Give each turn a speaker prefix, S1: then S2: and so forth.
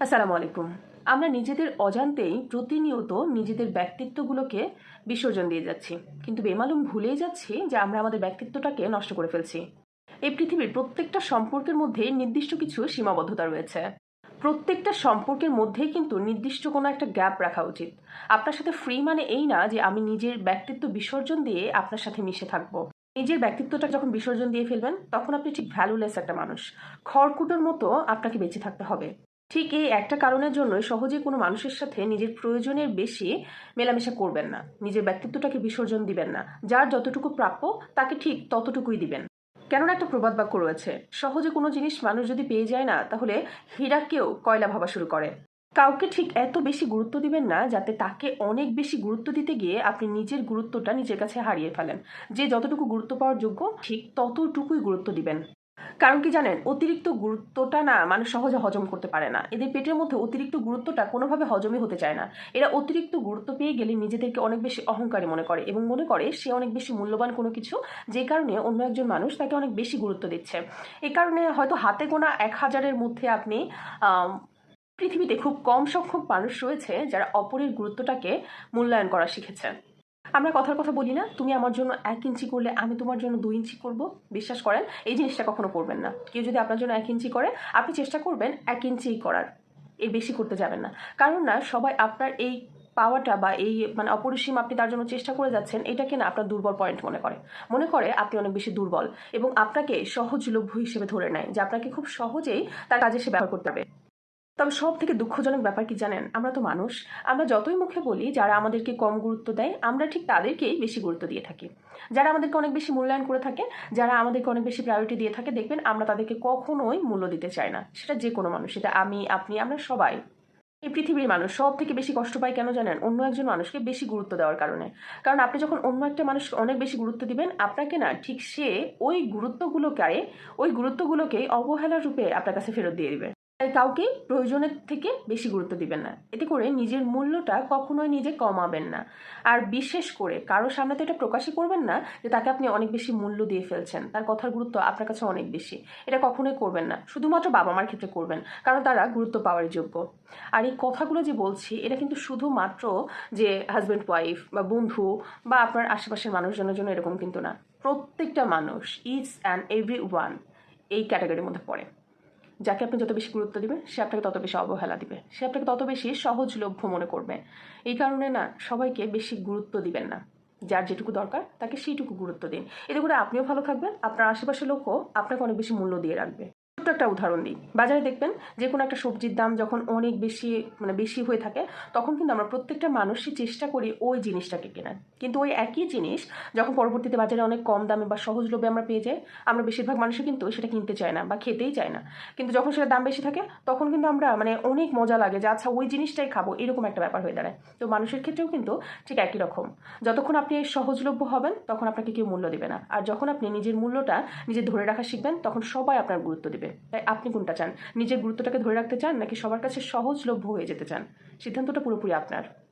S1: আসসালামু আলাইকুম। আমরা নিজেদের অজান্তেই প্রতিনিয়ত নিজেদের ব্যক্তিত্বগুলোকে বিসর্জন দিয়ে যাচ্ছি। কিন্তু বেমালুম ভুলেই যাচ্ছি যে আমরা আমাদের ব্যক্তিত্বটাকে নষ্ট করে ফেলছি। এই পৃথিবীর প্রত্যেকটা সম্পর্কের মধ্যে নির্দিষ্ট কিছু সীমাবদ্ধতা রয়েছে। প্রত্যেকটা সম্পর্কের মধ্যেই কিন্তু নির্দিষ্ট কোনো একটা গ্যাপ রাখা উচিত। আপনার সাথে ফ্রি মানে এই না যে আমি নিজের ব্যক্তিত্ব বিসর্জন দিয়ে আপনার সাথে মিশে থাকব। নিজের ব্যক্তিত্বটা যখন বিসর্জন দিয়ে ফেলবেন, তখন আপনি ঠিক ভ্যালুলেস একটা মানুষ। খড়কুটোর মতো আপনাকে বেঁচে থাকতে হবে। ঠিক এই একটা কারণের জন্যই সহজে কোনো মানুষের সাথে নিজের প্রয়োজনের বেশি মেলামেশা করবেন না। নিজের ব্যক্তিত্বটাকে বিসর্জন দিবেন না। যার যতটুকু প্রাপ্য, তাকে ঠিক ততটুকুই দিবেন। কেননা একটা প্রবাদ বাক্য রয়েছে, সহজে কোনো জিনিস মানুষ যদি পেয়ে যায় না, তাহলে হীরাকেও কয়লা ভাবা শুরু করে। কাউকে ঠিক এত বেশি গুরুত্ব দিবেন না, যাতে তাকে অনেক বেশি গুরুত্ব দিতে গিয়ে আপনি নিজের গুরুত্বটা নিজের কাছে হারিয়ে ফেলেন। যে যতটুকু গুরুত্ব পাওয়ার যোগ্য, ঠিক ততটুকুই গুরুত্ব দিবেন। কারণ কি জানেন, অতিরিক্ত গুরুত্বটা না মানুষ সহজে হজম করতে পারে না। এদের পেটের মধ্যে অতিরিক্ত গুরুত্বটা কোনোভাবে হজমই হতে চায় না। এরা অতিরিক্ত গুরুত্ব পেয়ে গেলে নিজেদেরকে অনেক বেশি অহংকারী মনে করে এবং মনে করে সে অনেক বেশি মূল্যবান কোনো কিছু, যে কারণে অন্য একজন মানুষ তাকে অনেক বেশি গুরুত্ব দিচ্ছে। এই কারণে হয়তো হাতে গোনা এক হাজারের মধ্যে আপনি পৃথিবীতে খুব কম সংখ্যক মানুষ রয়েছে যারা অপরের গুরুত্বটাকে মূল্যায়ন করা শিখেছে। আমরা কথার কথা বলি না। তুমি আমার জন্য এক ইঞ্চি করলে আমি তোমার জন্য দুই ইঞ্চি করব। বিশ্বাস করেন, এই জিনিসটা কখনো করবেন না। কেউ যদি আপনার জন্য এক ইঞ্চি করে, আপনি চেষ্টা করবেন এক ইঞ্চিই করার। এর বেশি করতে যাবেন না। কারণ না, সবাই আপনার এই পাওয়াটা বা এই মানে অপরিসীম আপনি তার জন্য চেষ্টা করে যাচ্ছেন, এটাকে না আপনার দুর্বল পয়েন্ট মনে করে। মনে করে আপনি অনেক বেশি দুর্বল এবং আপনাকে সহজলভ্য হিসেবে ধরে নেয় যে আপনাকে খুব সহজেই তার কাজে সে ব্যবহার করতে হবে তবে সব থেকে দুঃখজনক ব্যাপার কি জানেন? আমরা তো মানুষ। আমরা যতই মুখে বলি, যারা আমাদেরকে কম গুরুত্ব দেয়, আমরা ঠিক তাদেরকেই বেশি গুরুত্ব দিয়ে থাকি। যারা আমাদেরকে অনেক বেশি মূল্যায়ন করে থাকে, যারা আমাদেরকে অনেক বেশি প্রায়োরিটি দিয়ে থাকে, দেখবেন আমরা তাদেরকে কখনোই মূল্য দিতে চাই না। সেটা যে কোনো মানুষ, সেটা আমি, আপনি, আমরা সবাই। এই পৃথিবীর মানুষ সব থেকে বেশি কষ্ট পায় কেন জানেন? অন্য একজন মানুষকে বেশি গুরুত্ব দেওয়ার কারণে। কারণ আপনি যখন অন্য একটা মানুষকে অনেক বেশি গুরুত্ব দিবেন, আপনাকে না ঠিক সে ওই গুরুত্বগুলোকে ওই গুরুত্বগুলোকে অবহেলা রূপে আপনার কাছে ফেরত দিয়ে দিবে। তাই কাউকে প্রয়োজনের থেকে বেশি গুরুত্ব দিবেন না। এতে করে নিজের মূল্যটা কখনোই নিজে কমাবেন না। আর বিশেষ করে কারও সামনে তো এটা প্রকাশই করবেন না যে তাকে আপনি অনেক বেশি মূল্য দিয়ে ফেলছেন। তার কথার গুরুত্ব আপনার কাছে অনেক বেশি। এটা কখনোই করবেন না। শুধুমাত্র বাবা মার ক্ষেত্রে করবেন, কারণ তারা গুরুত্ব পাওয়ার যোগ্য। আর এই কথাগুলো যে বলছি, এটা কিন্তু শুধুমাত্র যে হাজব্যান্ড ওয়াইফ বা বন্ধু বা আপনার আশেপাশের মানুষজনের জন্য এরকম কিন্তু না। প্রত্যেকটা মানুষ ইজ অ্যান্ড এভরি ওয়ান এই ক্যাটাগরির মধ্যে পড়ে। যাকে আপনি যত বেশি গুরুত্ব দিবেন, সে আপনাকে তত বেশি অবহেলা দিবে। সে আপনাকে তত বেশি সহজলভ্য মনে করবে। এই কারণে না, সবাইকে বেশি গুরুত্ব দিবেন না। যার যেটুকু দরকার, তাকে সেইটুকু গুরুত্ব দিন। এতে করে আপনিও ভালো থাকবেন, আপনার আশেপাশের লোকও আপনাকে অনেক বেশি মূল্য দিয়ে রাখবে। ছোট্ট একটা উদাহরণ দিই। বাজারে দেখবেন যে কোনো একটা সবজির দাম যখন অনেক বেশি মানে বেশি হয়ে থাকে, তখন কিন্তু আমরা প্রত্যেকটা মানুষই চেষ্টা করি ওই জিনিসটাকে কেনার। কিন্তু ওই একই জিনিস যখন পরবর্তীতে বাজারে অনেক কম দামে বা সহজলভ্যে আমরা পেয়ে যাই, আমরা বেশিরভাগ মানুষই কিন্তু সেটা কিনতে চায় না বা খেতেই চায় না। কিন্তু যখন সেটা দাম বেশি থাকে, তখন কিন্তু আমরা মানে অনেক মজা লাগে যে আচ্ছা ওই জিনিসটাই খাব। এরকম একটা ব্যাপার হয়ে দাঁড়ায়। তো মানুষের ক্ষেত্রেও কিন্তু ঠিক একই রকম। যতক্ষণ আপনি সহজলভ্য হবেন, তখন আপনাকে কেউ মূল্য দেবে না। আর যখন আপনি নিজের মূল্যটা নিজে ধরে রাখা শিখবেন, তখন সবাই আপনার গুরুত্ব দেবে তাই আপনি কোনটা চান? নিজের গুরুত্বটাকে ধরে রাখতে চান নাকি সবার কাছে সহজলভ্য হয়ে যেতে চান? সিদ্ধান্তটা পুরোপুরি আপনার।